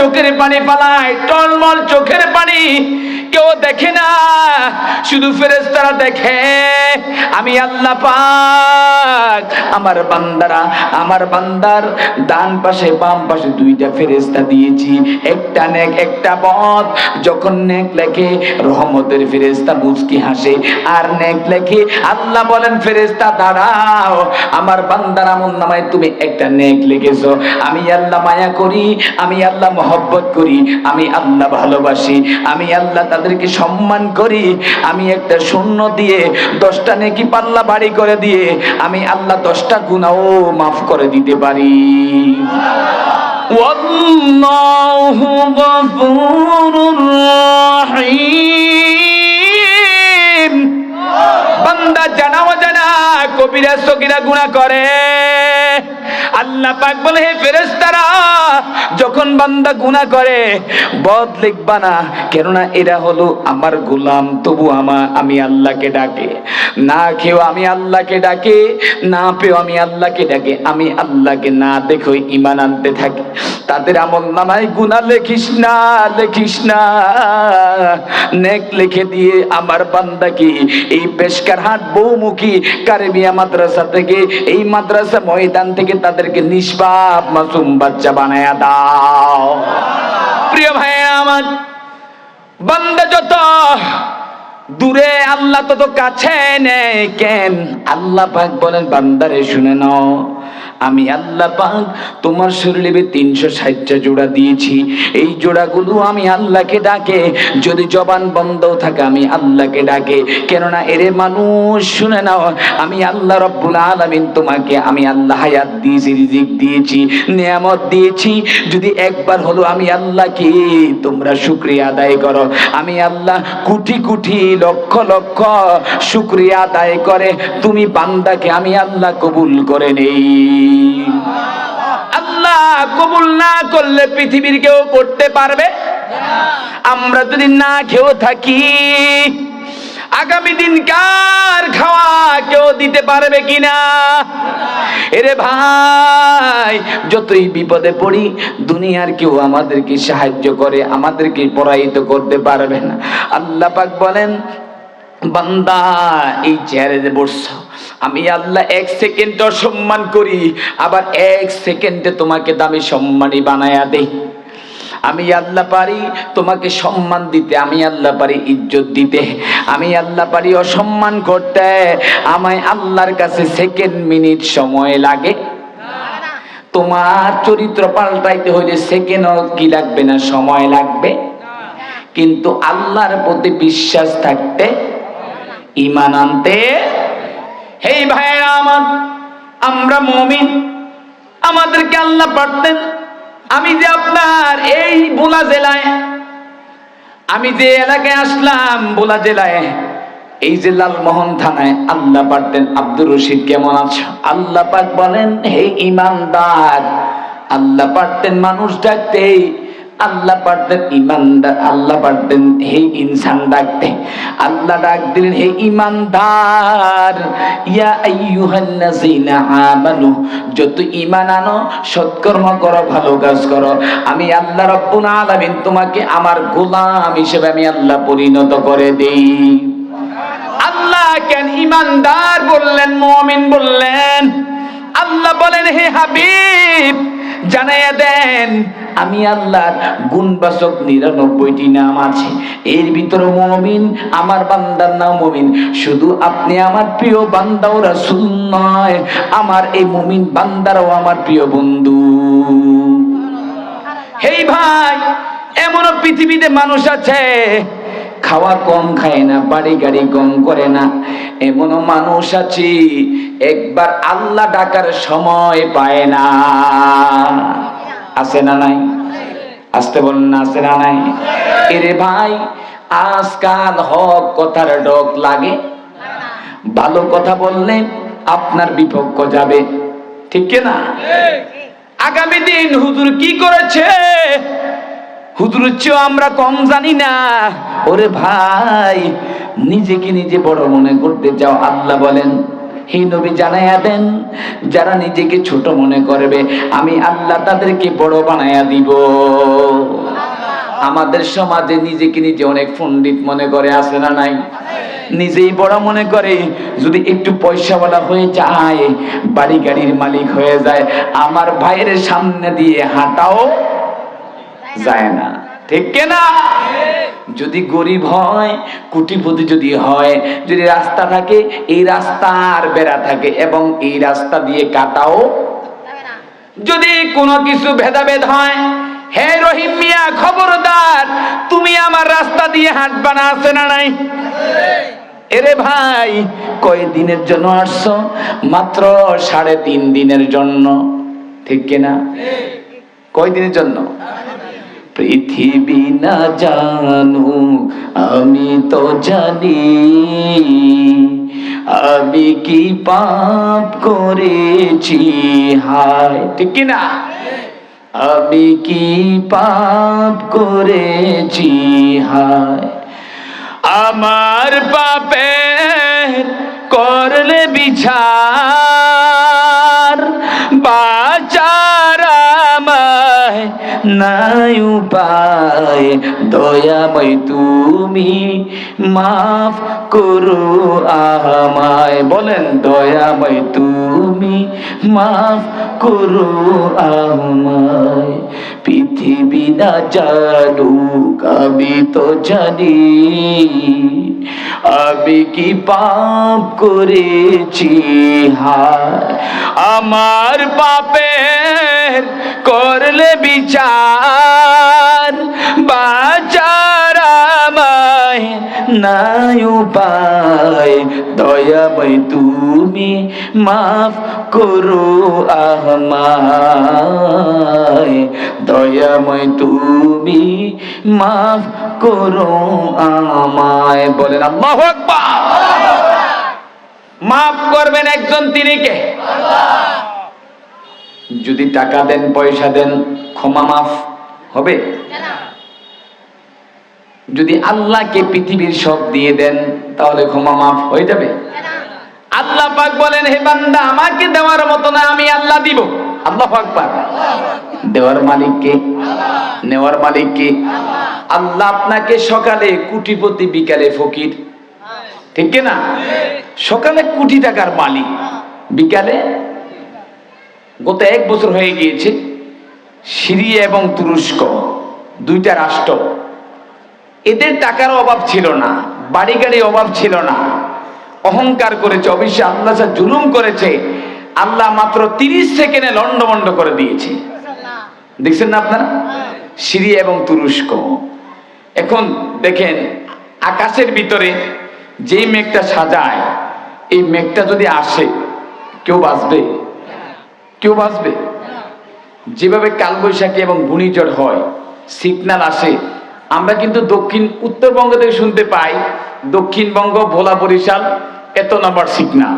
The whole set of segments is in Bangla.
চোখের পানি পালায় টলমল চোখের পানি। কেউ দেখে না, শুধু ফেরেস্তারা দেখে, আমি আল্লাহ পাক, আমার বান্দারা, আমার বান্দার ডান পাশে, বাম পাশে দুইটা ফেরেস্তা দিয়েছি, একটা নেক, একটা বদ। যখন নেক লেখে, রহমতের ফেরেস্তা মুচকি হাসে, আর নেক লেখে, আল্লাহ বলেন ফেরেস্তা দাঁড়াও, আমার বান্দার আমল নামায় তুমি একটা নেক লিখেছো। আমি আল্লাহ মায়া করি, আমি আল্লাহ মহব্বত করি, আমি আল্লাহ ভালোবাসি, আমি আল্লাহ তাদেরকে সম্মান করি আমি একটা শূন্য দিয়ে দশটা নেকি পাল্লা বাড়ি করে দিয়ে আমি আল্লাহ দশটা গুণাও মাফ করে দিতে পারি والله غفور رحيم বান্দা জানা অজানা কবিরা সগিরা গুণা করে আল্লাহ পাক বলে, হে ফেরেশতারা, যখন বান্দা গুনাহ করে, বদ লিখবা না। কেননা এরা হলো আমার গোলাম, তবু আমা, আমি আল্লাহকে ডাকে। না খেয়েও আমি আল্লাহকে ডাকে, না পেয়েও আমি আল্লাহকে ডাকে। আমি আল্লাহকে না দেখো ইমান আনতে থাকি। তাদের আমল নামায় গুণা লেখিস না লেখিস না। নেক লিখে দিয়ে আমার বান্দাকে, এই পেশকার হাট বৌমুখী কারেবিয়া মাদ্রাসা থেকে, এই মাদ্রাসা ময়দান থেকে তাদেরকে নিষ্পাপ মাসুম বাচ্চা বানায়া দাও। প্রিয় ভাই আমার বান্দা যত দূরে আল্লাহ তত কাছে নেই কেন আল্লাহ পাক বলেন, বান্দারে শুনে নাও, আমি আল্লাহ পাক তোমার শরীরে তিনশো ষাটটা জোড়া দিয়েছি, এই জোড়াগুলো আমি আল্লাহকে ডাকে। যদি জবান বন্ধ থাকে, আমি আল্লাহকে ডাকে। কেননা এরে মানুষ, শুনে নাও, আমি আল্লাহ রব্বুল আলামিন তোমাকে, আমি আল্লাহ হায়াত দিয়েছি, রিজিক দিয়েছি, নিয়ামত দিয়েছি। যদি একবার হলো আমি আল্লাহকে তোমরা শুক্রিয়া আদায় করো, আমি আল্লাহ কোটি কোটি লক্ষ লক্ষ শুক্রিয়া আদায় করে, তুমি বান্দাকে আমি আল্লাহ কবুল করে নেই। আল্লাহ কবুল না করলে পৃথিবীর কেউ করতে পারবে? আমরা যদি না খেয়েও থাকি আগামী দিন কার খাওয়া কেউ দিতে পারবে কিনা? এরে ভাই, যতই বিপদে পড়ি, দুনিয়ার কেউ আমাদেরকে সাহায্য করে, আমাদেরকে পরাহিত করতে পারবে না। আল্লাহ পাক বলেন, বান্দা, এই চেয়ারে যে বসছো, আমি আল্লাহ এক সেকেন্ড সম্মান করি, আবার এক সেকেন্ডে তোমাকে দামি সম্মানী বানায়া দেই। আমি আল্লাহ পারি, তোমাকে সম্মান দিতে, আমি আল্লাহ পারি ইজ্জত দিতে। আমি আল্লাহ পারি অসম্মান করতে। আমায় আল্লাহর কাছে সেকেন্ড মিনিট সময় লাগে। তোমার চরিত্র পাল্টাইতে হইলে সেকেন্ডও কি লাগবে না, সময় লাগবে। কিন্তু আল্লাহর প্রতি বিশ্বাস থাকতে ইমান আনতে হেই ভাইরা আমার, আমরা মমিন, আমাদেরকে আল্লাহ পারতেন। আমি যে আপনার এই বোলা জেলায়, আমি যে এলাকায় আসলাম বোলা জেলায়, এই যে লালমোহন থানায় আল্লাহ পারতেন আব্দুর রশিদ কেমন আছো? আল্লাহ পাক বলেন, হে ইমানদার, আল্লাহ পারতেন মানুষ ডাকতে আল্লাহ পারতেন ইমানদার, আল্লাহ পারতেন হে ইনসান ডাকতে। আল্লাহ ডাক দিলেন হে ইমানদার, ইয়া আইয়ুহান্নাযিনা আমানু, যত ঈমান আনো, সৎকর্ম করো, ভালো কাজ করো। আমি আল্লাহ রাব্বুল আলামিন তোমাকে আমার গোলাম হিসেবে আমি আল্লাহ পরিণত করে দেই। আল্লাহ কেন ইমানদার বললেন, মুমিন বললেন? আল্লাহ বলেন, হে হাবিব জানাইয়া দেন, আমি আল্লাহর গুণবাচক নিরানব্বইটি নাম আছে। এর ভিতরে মমিন, আমার বান্দার নাম মমিন। শুধু আপনি আমার প্রিয় বান্দাও রাসূল নয়, আমার এই মমিন বান্দারাও আমার প্রিয় বন্ধু। হেই ভাই, এমনও পৃথিবীতে মানুষ আছে, খাওয়া কম খায় না, বাড়ি গাড়ি কম করে না। এমনও মানুষ আছে, একবার আল্লাহ ডাকার সময় পায় না। আছে না নাই? আসতে বলুন না আছে না নাই? এরে ভাই, আজকাল হক কথার ডক লাগে। ভালো কথা বললে আপনার বিপক্ষ যাবে। ঠিক কি না? আগামী দিন হুজুর কি করেছে? হুজুর চেয়েও আমরা কম জানি না। ওরে ভাই, নিজেকে নিজে বড় মনে করতে চাও, আল্লাহ বলেন হে নবী জানাইয়া দেন, যারা নিজেকে ছোট মনে করবে, আমি আল্লাহ তাদেরকে বড় বানাইয়া দিব। আমাদের সমাজে নিজেকে নিজে অনেক পণ্ডিত মনে করে আসে না নাই? নিজেই বড় মনে করে, যদি একটু পয়সাওয়ালা হয়ে যায়, বাড়ি গাড়ির মালিক হয়ে যায়, আমার ভাইয়ের সামনে দিয়ে হাঁটাও যায় না। ঠিক না যদি গরিব হয় কুটিপতি যদি হয়, যদি রাস্তা থাকে, এই রাস্তার বেড়া থাকে এবং এই রাস্তা দিয়ে কাটাও যদি কোনো কিছু ভেদাভেদ হয়, হে রহিম মিয়া, খবরদার, তুমি আমার রাস্তা দিয়ে হাঁটবা না আছে না নাই? এরে ভাই কয় দিনের জন্য আসছো? মাত্র সাড়ে তিন দিনের জন্য। ঠিক কিনা? কয় দিনের জন্য? পৃথিবী না জানু, আমি তো জানি। আমি কি পাপ করেছি? হায়, ঠিক কিনা? আমি কি পাপ করেছি? হায়, আমার পাপের করলে বিচার নাই উপায়। দয়াময় তুমি মাফ করো আমায়। বলেন, দয়াময় তুমি মাফ করো আমায়। পৃথিবী না জানুক, আমি তো জানি। আমি কি পাপ করেছি? হায়, আমার পাপের করলে বিচার, বাচার নাই উপায়। দয়াময় তুমি মাফ করো আমায়। দয়াময় তুমি মাফ করো আমায়। বলেন আল্লাহ মাফ করবেন একজন তিনি কে যদি টাকা দেন, পয়সা দেন, ক্ষমা মাফ হবে? যদি আল্লাহকে পৃথিবীর সব দিয়ে দেন, তাহলে ক্ষমা মাফ হয়ে যাবে? আল্লাহ পাক বলেন, হে বান্দা, আমাকে দেওয়ার মতো না, আমি আল্লাহ দিব। আল্লাহ আকবার। দেওয়ার মালিক কে? নেওয়ার মালিক কে? আল্লাহ আপনাকে সকালে কুটিপতি, বিকালে ফকির। ঠিক না? সকালে কোটি টাকার মালিক, বিকালে গত এক বছর হয়ে গিয়েছে, সিরিয়া এবং তুরস্ক, দুইটা রাষ্ট্র। এদের টাকার অভাব ছিল না বাড়ি গাড়ি অভাব ছিল না। অহংকার করেছে অবশ্যই আল্লাহ জুলুম করেছে। আল্লাহ মাত্র তিরিশ সেকেন্ডে লন্ডমন্ড করে দিয়েছে। দেখছেন না আপনারা? সিরিয়া এবং তুরস্ক। এখন দেখেন, আকাশের ভিতরে যেই মেঘটা সাজায়, এই মেঘটা যদি আসে, কেউ বাঁচবে? কেউ বাঁচবে? যেভাবে কালবৈশাখী এবং ঘূর্ণিঝড় হয় সিগনাল আসে, আমরা কিন্তু দক্ষিণ, উত্তরবঙ্গ থেকে শুনতে পাই, দক্ষিণবঙ্গ, ভোলা বরিশাল, এত নম্বর সিগনাল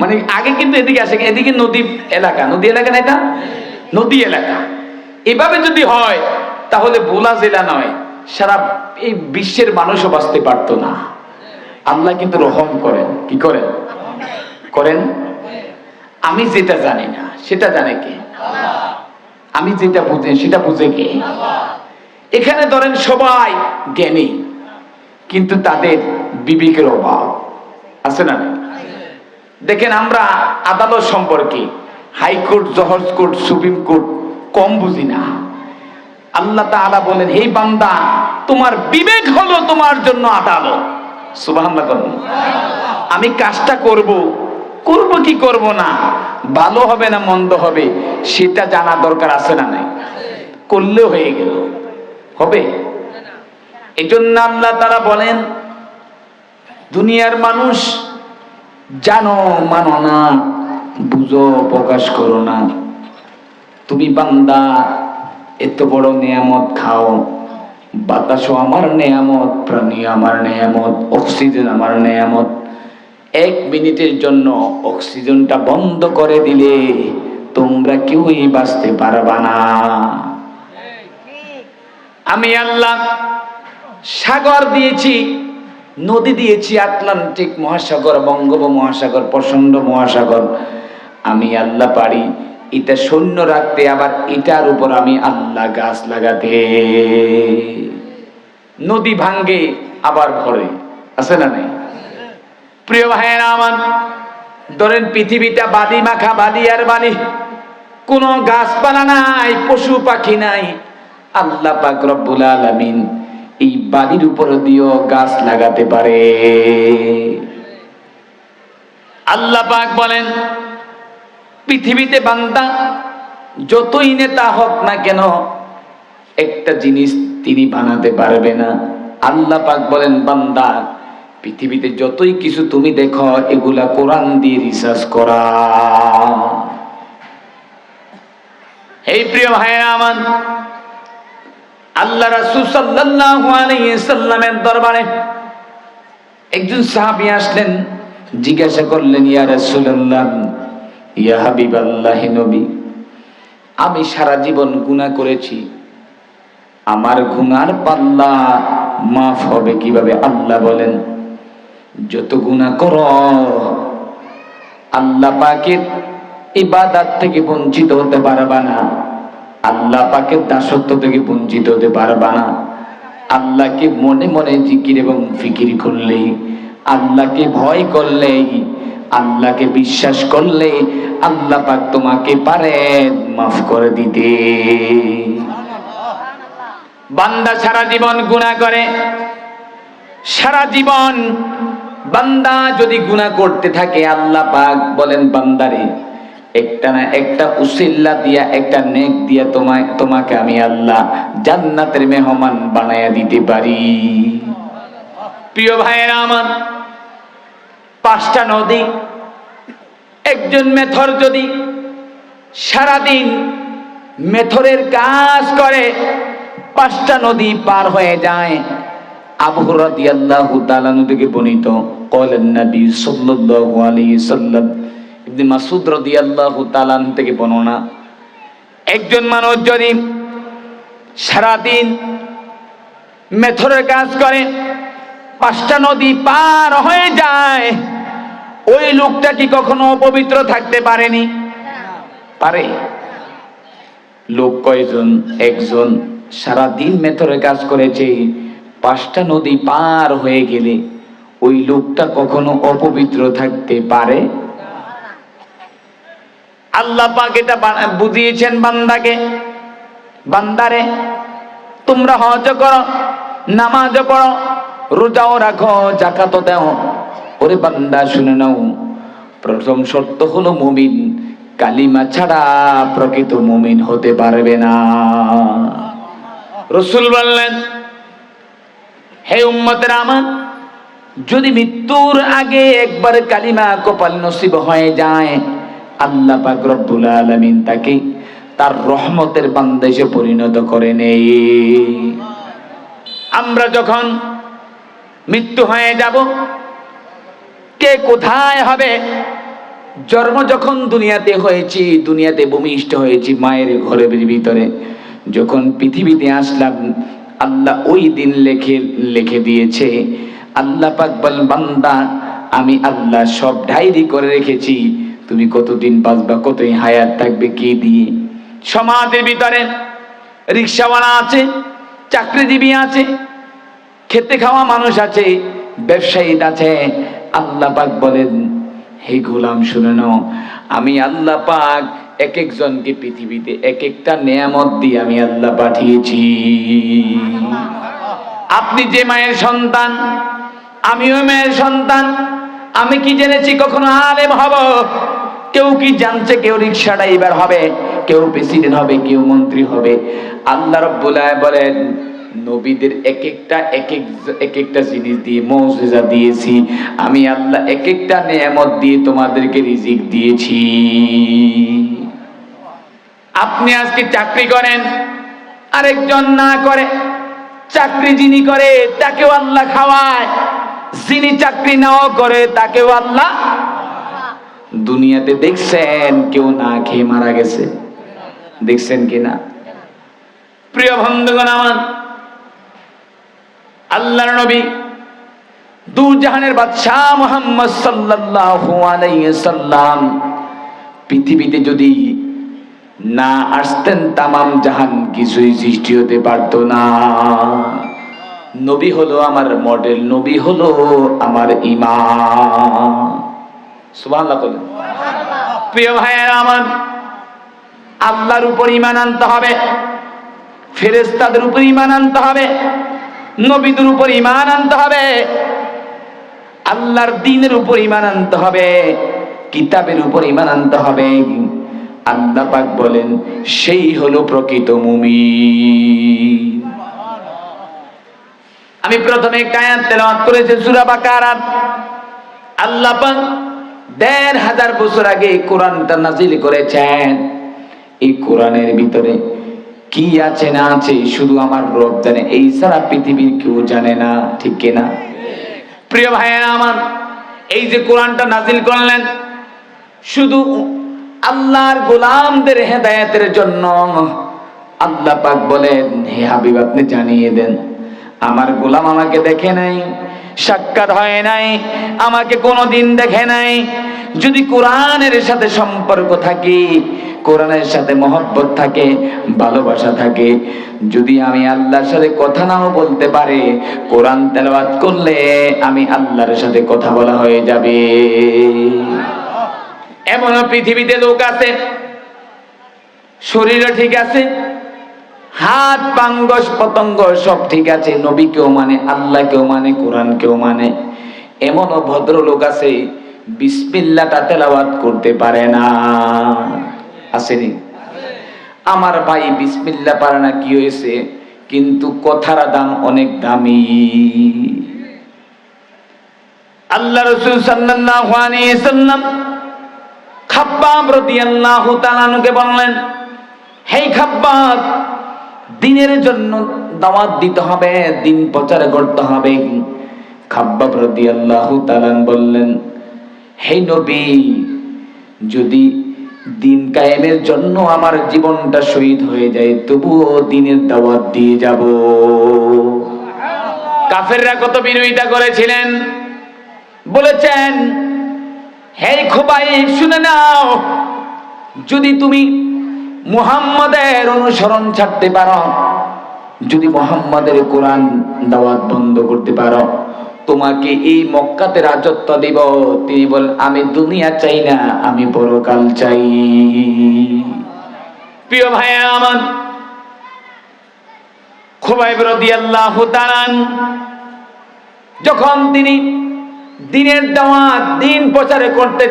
মানে আগে কিন্তু এদিকে আসে, এদিকে নদী এলাকা। নদী এলাকা না এটা? নদী এলাকা। এভাবে যদি হয়, তাহলে ভোলা জেলা নয়, সারা এই বিশ্বের মানুষও বাঁচতে পারতো না। আল্লাহ কিন্তু রহম করেন। কি করেন? করেন? আমি যেটা জানি না, সেটা জানে কে? আমি যেটা বুঝে, সেটা বুঝে কে? এখানে ধরেন সবাই জ্ঞানী, কিন্তু তাদের বিবেকের অভাব, আছে না দেখেন আমরা আদালত সম্পর্কে হাইকোর্ট জহর কোর্ট, সুপ্রিম কোর্ট কম বুঝি না। আল্লাহ তাআলা বলেন, হে বান্দা, তোমার বিবেক হলো তোমার জন্য আদালত। সুবহানাল্লাহ আমি কাজটা করব করব কি করব না? ভালো হবে না মন্দ হবে? সেটা জানা দরকার আছে না নাই? করলেও হয়ে গেল। হবে? এই জন্য আল্লাহ তারা বলেন, দুনিয়ার মানুষ জানো, মানো না, বুঝো, প্রকাশ করো না। তুমি বান্দা, এত বড় নিয়ামত খাও। বাতাসও আমার নেয়ামত, প্রাণী আমার নেয়ামত, অক্সিজেন আমার নেয়ামত। এক মিনিটের জন্য অক্সিজেনটা বন্ধ করে দিলে তোমরা কেউই বাঁচতে পারবা না। আমি আল্লাহ সাগর দিয়েছি, নদী দিয়েছি, আটলান্টিক মহাসাগর বঙ্গোপ মহাসাগর প্রচণ্ড মহাসাগর। আমি আল্লাহ পারি, এটা সৈন্য রাখতে, আবার এটার উপর আমি আল্লাহ গাছ লাগাতে। নদী ভাঙ্গে, আবার ভরে। আছে না নাই? প্রিয় ভাইয়েরা আমার, ধরেন পৃথিবীটা বাদি মাখা, বাদি আর বালি কোনো গাছপালা নাই, পশু পাখি নাই, আল্লাহ পাক রব্বুল আলামিন এই বালির উপর দিয়েও গাছ লাগাতে পারে। আল্লাহ পাক বলেন, পৃথিবীতে বান্দা যতই নেতা হোক না কেন, একটা জিনিস তিনি বানাতে পারবে না। আল্লাহ পাক বলেন, বান্দা পৃথিবীতে যতই কিছু তুমি দেখো, এগুলা কোরআন দিয়ে রিসার্চ করা। এই প্রিয় ভাইরা আমার, আল্লাহ রাসূল আলাইহি সাল্লামের দরবারে একজন সাহাবী আসলেন, জিজ্ঞাসা করলেন, ইয়া রাসূলুল্লাহ, ইয়া হাবিবাল্লাহ নবী, আমি সারা জীবন গুনাহ করেছি। আমার গুনার পাল্লা মাফ হবে কীভাবে? আল্লাহ বলেন যত গুনাহ কর, আল্লাহ পাকের ইবাদত থেকে বঞ্চিত হতে পারবা না। আল্লাহ পাকের দাসত্ব থেকে বঞ্চিত হতে পারবা না। আল্লাহকে মনে মনে জিকির এবং ফিকির করলেই, আল্লাহকে ভয় করলেই, আল্লাহকে বিশ্বাস করলে আল্লাহ পাক তোমাকে পারে, মাফ করে দিতে। বান্দা সারা জীবন গুনাহ করে, সারা জীবন বান্দা যদি গুনাহ করতে থাকে, আল্লাহ পাক বলেন, বান্দারে, একটা না একটা উসিল্লা দিয়া, একটা নেক দিয়া তোমায়, তোমাকে আমি আল্লাহ জান্নাতের মেহমান বানায়া দিতে পারি। প্রিয় ভাইয়েরা আমার, পাঁচটা নদী, একজন মেথর যদি সারাদিন মেথরের কাজ করে, পাঁচটা নদী পার হয়ে যায় থেকে বর্ণিত, কলেন থেকে বর্ণনা, একজন সারাদিন মেথরের কাজ করে, পাঁচটা নদী পার হয়ে যায়, ওই লোকটা কি কখনো অপবিত্র থাকতে পারেনি? পারে। লোক কয়জন? একজন সারা দিন মেথরে কাজ করেছে পাঁচটা নদী পার হয়ে গেলে ওই লোকটা কখনো অপবিত্র থাকতে পারে? আল্লাহ পাক এটা বুঝিয়েছেন বান্দাকে। বান্দারে, তোমরা হজ করো, নামাজ পড়ো, রোজাও রাখো জাকাতও দাও। ওরে বান্দা, শুনে নাও। প্রথম শর্ত হলো মুমিন। কালিমা ছাড়া প্রকৃত মুমিন হতে পারবে না। রসুল বললেন হে উম্মতের আমার, যদি মৃত্যুর আগে একবার কালিমা কপাল নসিব হয়ে যায়, আল্লাহ পাক রব্বুল আলামিন তাকে তার রহমতের বান্দেশে পরিণত করে নেই। আমরা যখন মৃত্যু হয়ে যাব, কে কোথায় হবে? জন্ম যখন দুনিয়াতে হয়েছি, দুনিয়াতে ভূমিষ্ঠ হয়েছি, মায়ের ঘরের ভিতরে, যখন পৃথিবীতে আসলাম আল্লাহ ওই দিন লেখে, লিখে দিয়েছে, আল্লাহ পাক বল, বান্দা, আমি আল্লাহ সব ডায়েরি করে রেখেছি, তুমি কতদিন বাঁচবা, কতই হায়াত থাকবে, কি দিয়ে? সমাজের ভিতরে রিক্সাওয়ালা আছে, চাকরিজীবী আছে, খেতে খাওয়া মানুষ আছে, ব্যবসায়ী আছে, আল্লাহ পাক বলেন, হে গোলাম শুনে নাও, আমি আল্লাহ পাক এক একজনকে পৃথিবীতে এক একটা নেয়ামত দিয়ে আমি আল্লাহ পাঠিয়েছি। আপনি যে মায়ের সন্তান, আমিও মায়ের সন্তান, আমি কি জেনেছি কখনো আলেম হব? কেউ কি জানছে, কেউ রিক্সা ড্রাইভার হবে, কেউ প্রেসিডেন্ট হবে, কেউ মন্ত্রী হবে। আল্লাহ রব্বুল আলামিন বলেন, নবীদের এক একটা এক এক এক একটা জিনিস দিয়ে মৌজেজা দিয়েছি। আমি আল্লাহ এক একটা নেয়ামত দিয়ে তোমাদেরকে রিজিক দিয়েছি। আপনি আজকে চাকরি করেন, আরেকজন না করে, চাকরি যিনি করে, তাকেও আল্লাহ খাওয়ায়। যিনি চাকরি নাও করে, তাকেও আল্লাহ দুনিয়াতে দেখছেন কেউ না খেয়ে মারা গেছে। দেখছেন কি না? প্রিয় বন্ধুগণ আমার, আল্লাহর নবী দু জাহানের বাদশাহ মোহাম্মদ সাল্লাল্লাহু আলাইহি সাল্লাম পৃথিবীতে যদি না আসতেন তামাম জাহান কিছুই সৃষ্টি হতে পারতো না। নবী হলো আমার মডেল, নবী হলো আমার ইমাম। সুবহানাল্লাহ বলেন। প্রিয় ভাইয়েরা আমার, আল্লাহর উপর ইমান আনতে হবে ফেরেস্তাদের উপর ইমান আনতে হবে, নবীদের উপর ইমান আনতে হবে, আল্লাহর দিনের উপর ইমান আনতে হবে, কিতাবের উপর ইমান আনতে হবে। আল্লাহ পাক বলেন, সেই হলো প্রকৃত মুমিন। আমি প্রথমে কায়াত তেলাওয়াত করেছি, সূরা বাকারা আল্লাহ পাক দেড় হাজার বছর আগে এই কোরআনটা নাজিল করেছেন। এই কোরআনের ভিতরে কি আছে, না আছে, শুধু আমার রব জানে। এই সারা পৃথিবীর কেউ জানে না, ঠিক কিনা প্রিয় ভাইয়েরা আমার, এই যে কোরআনটা নাজিল করলেন, শুধু আল্লাহর গোলামদের হেদায়েতের জন্য আল্লাহ পাক বলেন, হে হাবিব, আপনি জানিয়ে দেন, আমার গোলাম আমাকে দেখে নাই, সাক্ষাৎ হয় নাই, আমাকে কোনোদিন দেখে নাই। যদি কোরআনের সাথে সম্পর্ক থাকে, কোরআনের সাথে মহব্বত থাকে, ভালোবাসা থাকে, যদি আমি আল্লাহর সাথে কথা নাও বলতে পারে, কোরআন তেলাওয়াত করলে আমি আল্লাহর সাথে কথা বলা হয়ে যাবে। এমনও পৃথিবীতে লোক আছে, শরীরও ঠিক আছে, হাত, পাঙ্গস, পতঙ্গ সব ঠিক আছে, নবীকেও মানে আল্লাহকেও মানে কোরআনকেও মানে। এমনও ভদ্রলোক আছে, বিসমিল্লাটা তেলাওয়াত করতে পারে না। আসেনি? আমার ভাই বিসমিল্লা পারে না, কি হয়েছে? কিন্তু কথার দাম অনেক দামি। আল্লাহ রসুল সাল্লাম খাব্বাব বললেন, হেই খাব্বাব, দিনের জন্য দাওয়াত দিতে হবে, দিন প্রচার করতে হবে। খাব্বাব বললেন হে নবী, যদি দিন কায়েমের জন্য আমার জীবনটা শহীদ হয়ে যায়, তবুও দিনের দাওয়াত দিয়ে যাব। কাফেররা কত বিরোধিতা করেছিলেন? বলেছেন হে খোবাই, শুনে নাও। যদি তুমি মুহাম্মাদের অনুসরণ ছাড়তে পারো, যদি মুহাম্মাদের কোরআন দাওয়াত বন্ধ করতে পারো, তোমাকে এই মক্কাতে রাজত্ব দিব। তিনি বল, আমি দুনিয়া চাই না, আমি পরকাল চাই। প্রিয় ভাই, আমার খোবাইব রাদিয়াল্লাহু তাআলা যখন তিনি দিনের দাওয়াত দিন প্রচারে করতে